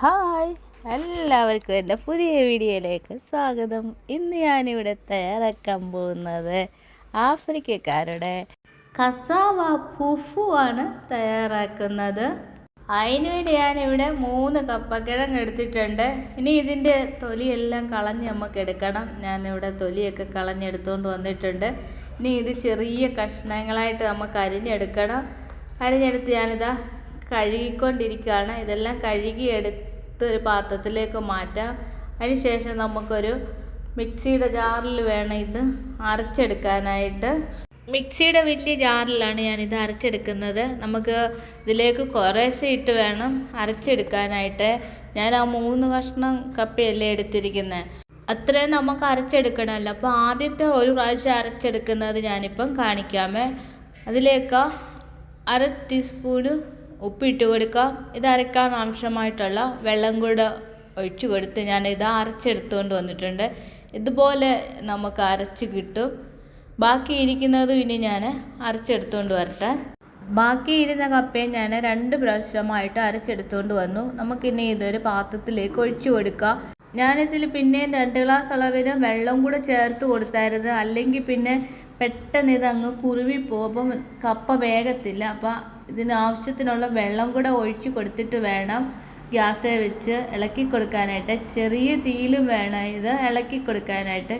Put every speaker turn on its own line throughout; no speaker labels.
Hi. എല്ലാവർക്കും എന്റെ പുതിയ വീഡിയോയിലേക്ക് സ്വാഗതം. ഇന്ന് ഞാനിവിടെ തയ്യാറാക്കാൻ പോകുന്നത് ആഫ്രിക്കക്കാരുടെ കസാവ പുഫു ആണ് തയ്യാറാക്കുന്നത്. അതിനുവേണ്ടി ഞാനിവിടെ മൂന്ന് കപ്പക്കിഴങ്ങ് എടുത്തിട്ടുണ്ട്. ഇനി ഇതിന്റെ തൊലിയെല്ലാം കളഞ്ഞ് നമുക്ക് എടുക്കണം. ഞാനിവിടെ തൊലിയൊക്കെ കളഞ്ഞെടുത്തുകൊണ്ട് വന്നിട്ടുണ്ട്. ഇനി ഇത് ചെറിയ കഷ്ണങ്ങളായിട്ട് നമുക്ക് അരിഞ്ഞെടുക്കണം. അരിഞ്ഞെടുത്ത് ഞാനിതാ കഴുകിക്കൊണ്ടിരിക്കുകയാണ്. ഇതെല്ലാം കഴുകിയെടുത്ത് ഒരു പാത്രത്തിലേക്ക് മാറ്റാം. അതിനുശേഷം നമുക്കൊരു മിക്സിയുടെ ജാറിൽ വേണം ഇത് അരച്ചെടുക്കാനായിട്ട്. മിക്സിയുടെ വലിയ ജാറിലാണ് ഞാനിത് അരച്ചെടുക്കുന്നത്. നമുക്ക് ഇതിലേക്ക് കുറേശ്ശെ ഇട്ട് വേണം അരച്ചെടുക്കാനായിട്ട്. ഞാൻ ആ മൂന്ന് കഷ്ണം കപ്പയല്ലേ എടുത്തിരിക്കുന്നത് അത്രയും നമുക്ക് അരച്ചെടുക്കണമല്ലോ. അപ്പോൾ ആദ്യത്തെ ഒരു പ്രാവശ്യം അരച്ചെടുക്കുന്നത് ഞാനിപ്പം കാണിക്കാമേ. അതിലേക്ക് അര ടീസ്പൂണ് ഉപ്പിട്ട് കൊടുക്കാം ഇത് അരക്കാൻ ആവശ്യമായിട്ടുള്ള വെള്ളം കൂടെ ഒഴിച്ച് കൊടുത്ത് ഞാൻ ഇത് അരച്ചെടുത്തുകൊണ്ട് വന്നിട്ടുണ്ട്. ഇതുപോലെ നമുക്ക് അരച്ച് കിട്ടും. ബാക്കി ഇരിക്കുന്നതും ഇനി ഞാൻ അരച്ചെടുത്തുകൊണ്ട് വരട്ടെ. ബാക്കി ഇരുന്ന കപ്പയും ഞാൻ രണ്ട് പ്രാവശ്യമായിട്ട് അരച്ചെടുത്തുകൊണ്ട് വന്നു. നമുക്കിനി ഇതൊരു പാത്രത്തിലേക്ക് ഒഴിച്ചു കൊടുക്കാം. ഞാനിതിൽ പിന്നെയും രണ്ട് ഗ്ലാസ് അളവിന് വെള്ളം കൂടെ ചേർത്ത് കൊടുത്തായിരുന്നു. അല്ലെങ്കിൽ പിന്നെ പെട്ടെന്ന് ഇതങ്ങ് കുറുവി പോകും കപ്പ വേഗത്തില്ല. അപ്പം ഇതിന് ആവശ്യത്തിനുള്ള വെള്ളം കൂടെ ഒഴിച്ച് കൊടുത്തിട്ട് വേണം ഗ്യാസ് വെച്ച് ഇളക്കി കൊടുക്കാനായിട്ട്. ചെറിയ തീയിലും വേണം ഇത് ഇളക്കി കൊടുക്കാനായിട്ട്.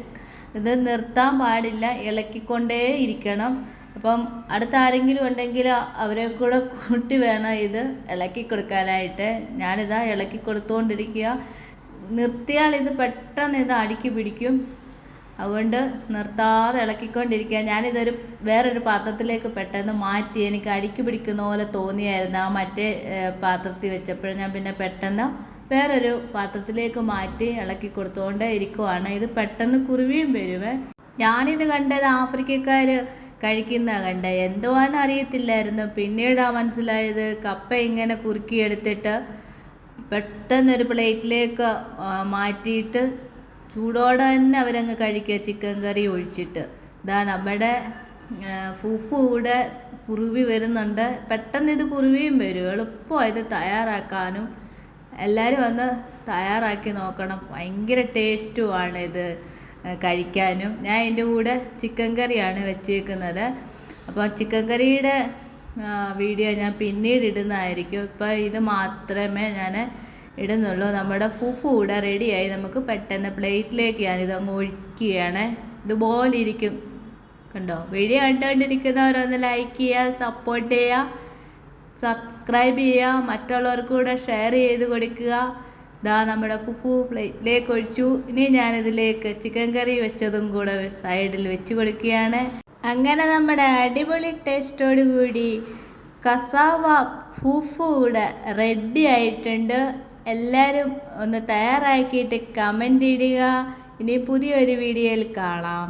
ഇത് നിർത്താൻ പാടില്ല ഇളക്കിക്കൊണ്ടേ ഇരിക്കണം. അപ്പം അടുത്ത ആരെങ്കിലും ഉണ്ടെങ്കിൽ അവരെ കൂടെ കൂട്ടി വേണം ഇത് ഇളക്കി കൊടുക്കാനായിട്ട്. ഞാനിതാ ഇളക്കി കൊടുത്തുകൊണ്ടിരിക്കുക നിർത്തിയാൽ ഇത് പെട്ടെന്ന് ഇത് അടുക്കി പിടിക്കും. അതുകൊണ്ട് നിർത്താതെ ഇളക്കിക്കൊണ്ടിരിക്കുക. ഞാനിതൊരു വേറൊരു പാത്രത്തിലേക്ക് പെട്ടെന്ന് മാറ്റി എനിക്ക് അടുക്കി പിടിക്കുന്ന പോലെ തോന്നിയായിരുന്നു. ആ മറ്റേ പാത്രത്തിൽ വെച്ചപ്പോൾ ഞാൻ പിന്നെ പെട്ടെന്ന് വേറൊരു പാത്രത്തിലേക്ക് മാറ്റി ഇളക്കി കൊടുത്തുകൊണ്ടേ ഇരിക്കുവാണ്. ഇത് പെട്ടെന്ന് കുരുവിയും വരുവേ. ഞാനിത് കണ്ടത് ആഫ്രിക്കക്കാർ കഴിക്കുന്ന കണ്ട. എന്തോ എന്തുവാന്ന് അറിയത്തില്ലായിരുന്നു. പിന്നീടാ മനസ്സിലായത് കപ്പ ഇങ്ങനെ കുറുക്കിയെടുത്തിട്ട് പെട്ടെന്നൊരു പ്ലേറ്റിലേക്ക് മാറ്റിയിട്ട് ചൂടോടെ തന്നെ അവരങ്ങ് കഴിക്കുക ചിക്കൻ കറി ഒഴിച്ചിട്ട്. ഇതാ നമ്മുടെ ഫുപ്പ് കൂടെ കുറുവി വരുന്നുണ്ട്. പെട്ടെന്ന് ഇത് കുറുവിയും വരും. എളുപ്പമായത് തയ്യാറാക്കാനും. എല്ലാവരും വന്ന് തയ്യാറാക്കി നോക്കണം. ഭയങ്കര ടേസ്റ്റുമാണ് ഇത് കഴിക്കാനും. ഞാൻ എന്റെ കൂടെ ചിക്കൻ കറിയാണ് വെച്ചേക്കുന്നത്. അപ്പോൾ ചിക്കൻ കറിയുടെ വീഡിയോ ഞാൻ പിന്നീട് ഇടുന്നതായിരിക്കും. ഇപ്പോൾ ഇത് മാത്രമേ ഞാൻ ഇടുന്നുള്ളൂ. നമ്മുടെ ഫുഫു കൂടെ റെഡിയായി നമുക്ക് പെട്ടെന്ന് പ്ലേറ്റിലേക്ക് ഞാനിത് അങ്ങ് ഒഴിക്കുകയാണ്. ഇതുപോലെ ഇരിക്കും കണ്ടോ വീഡിയോ കണ്ടുകൊണ്ടിരിക്കുന്നവരൊന്ന് ലൈക്ക് ചെയ്യുക സപ്പോർട്ട് ചെയ്യുക സബ്സ്ക്രൈബ് ചെയ്യുക മറ്റുള്ളവർക്ക് കൂടെ ഷെയർ ചെയ്ത് കൊടുക്കുക. ഇതാ നമ്മുടെ ഫുഫു പ്ലേറ്റിലേക്ക് ഒഴിച്ചു. ഇനി ഞാനിതിലേക്ക് ചിക്കൻ കറി വെച്ചതും കൂടെ സൈഡിൽ വെച്ച് കൊടുക്കുകയാണ്. അങ്ങനെ നമ്മുടെ അടിപൊളി ടേസ്റ്റോട് കൂടി കസാവ ഫുഫു കൂടെ റെഡി ആയിട്ടുണ്ട്. എല്ലാവരും ഒന്ന് തയ്യാറാക്കിയിട്ട് കമന്റ് ഇടുക. ഇനി പുതിയൊരു വീഡിയോയിൽ കാണാം.